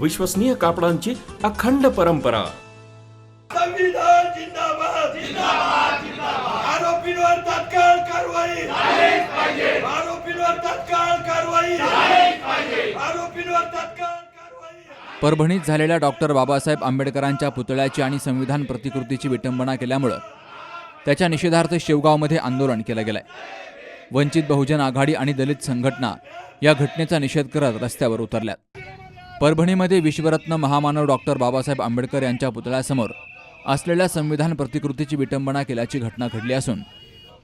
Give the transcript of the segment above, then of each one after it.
विश्वसनीय कापडांची अखंड परंपरा. संविधान जिंदाबाद जिंदाबाद जिंदाबाद. आरोपींवर तात्काळ कारवाई. आरोपींवर तात्काळ कारवाई. आरोपींवर तात्काळ कारवाई. परभणीत झालेल्या डॉक्टर बाबासाहेब आंबेडकरांच्या पुतळ्याची आणि संविधान प्रतिकृतीची विटंबना केल्यामुळं त्याच्या निषेधार्थ शेवगावमध्ये आंदोलन केलं गेलंय. वंचित बहुजन आघाडी आणि दलित संघटना या घटनेचा निषेध करत रस्त्यावर उतरल्यात. परभणीमध्ये विश्वरत्न महामानव डॉक्टर बाबासाहेब आंबेडकर यांच्या पुतळ्यासमोर असलेल्या संविधान प्रतिकृतीची विटंबना केल्याची घटना घडली असून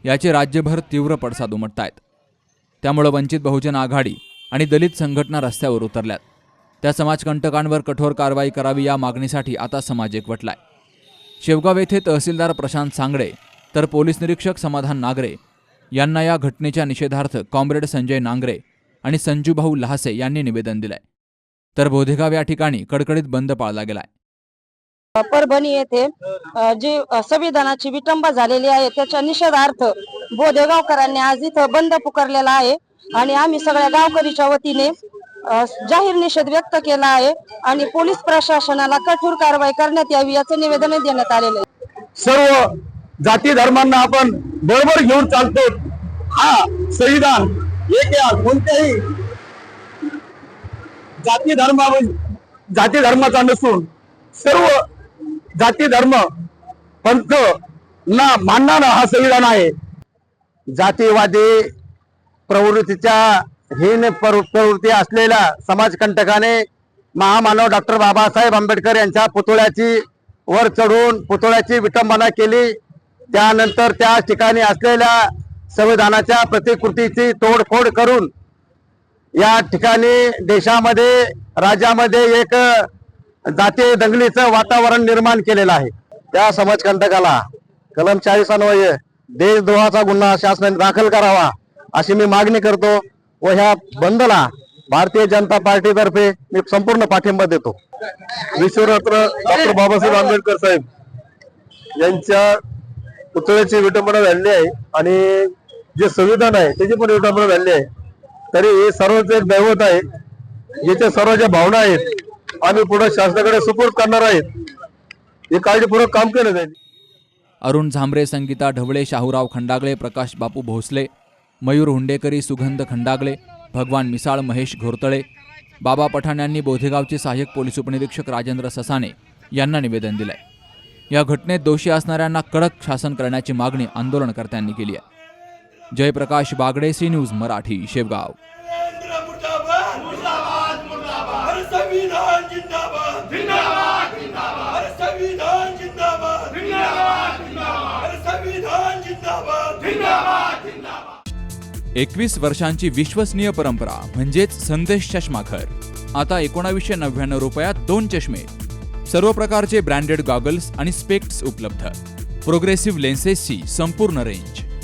याचे राज्यभर तीव्र पडसाद उमटत आहेत त्यामुळं वंचित बहुजन आघाडी आणि दलित संघटना रस्त्यावर उतरल्यात. त्या समाजकंटकांवर कठोर कारवाई करावी या मागणीसाठी आता समाज एकवटलाय. शेवगाव येथे तहसीलदार प्रशांत सांगडे तर पोलीस निरीक्षक समाधान नागरे यांना या घटनेच्या निषेधार्थ कॉम्रेड संजय नांगरे आणि संजूभाऊ लहासे यांनी निवेदन दिलंय. तर बोधेगाव या ठिकाणी कडकडीत बंद पाळला गेलाय. परभणी येथे जी संविधानाची विटंबा झालेली आहे त्याच्या निषेधार्थ बोधेगावकरांनी आज इथं बंद पुकारलेला आहे. आणि आम्ही सगळ्या गावकरीच्या वतीने जाहीर निषेध व्यक्त केला आहे आणि पोलीस प्रशासनाला कठोर कारवाई करण्यात यावी याचं निवेदन देण्यात आलेलं आहे. सर्व जाती धर्मांना आपण बरोबर घेऊन चालतो हा संविधान कोणत्याही जाती धर्मा जाती धर्माचा नसून सर्व जाती धर्म पंथ ना मानणारा हा संविधान आहे. जातीवादी प्रवृत्तीच्या हीन प्रवृत्ती असलेल्या समाजकंटकाने महामानव डॉक्टर बाबासाहेब आंबेडकर यांच्या पुतळ्याची वर चढून पुतळ्याची विटंबना केली. त्यानंतर त्या ठिकाणी असलेल्या संविधानाच्या प्रतिकृतीची तोडफोड करून या ठिकाणी देशामध्ये राज्यामध्ये एक जाती दंगलीचं वातावरण निर्माण केलेलं आहे. त्या समाजकंटकाला कलम चाळीस अन्वये देशद्रोहाचा गुन्हा शासनाने दाखल करावा अशी मी मागणी करतो व ह्या बंदला भारतीय जनता पार्टीतर्फे मी संपूर्ण पाठिंबा देतो. विश्वरत्न डॉक्टर बाबासाहेब आंबेडकर साहेब यांच्या पुतळ्याची विटंबना झालेली आहे आणि जे संविधान आहे त्याची पण विटंबना झालेली आहे. तरी हे सर्वच एक दैवत आहे. याच्या सर्वांच्या भावना आहेत. आम्ही पुढे शासनाकडे सपोर्ट करणार आहेत. हे काळजीपूर्वक काम केलं जाईल. अरुण झांबरे संगीता ढवळे शाहूराव खंडागळे प्रकाश बापू भोसले मयूर हुंडेकरी सुगंध खंडागळे भगवान मिसाळ महेश घोरतळे बाबा पठाण यांनी बोधेगावचे सहाय्यक पोलीस उपनिरीक्षक राजेंद्र ससाने यांना निवेदन दिलंय. या घटनेत दोषी असणाऱ्यांना कडक शासन करण्याची मागणी आंदोलनकर्त्यांनी केली आहे. Jayprakash Bagade C news Marathi Shevgaon. एकवीस वर्षांची विश्वसनीय परंपरा म्हणजेच संदेश चष्माघर. आता एकोणावीसशे नव्याण्णव रुपयात दोन चष्मे. सर्व प्रकारचे ब्रँडेड गॉगल्स आणि स्पेक्ट्स उपलब्ध. प्रोग्रेसिव्ह लेन्सेसची संपूर्ण रेंज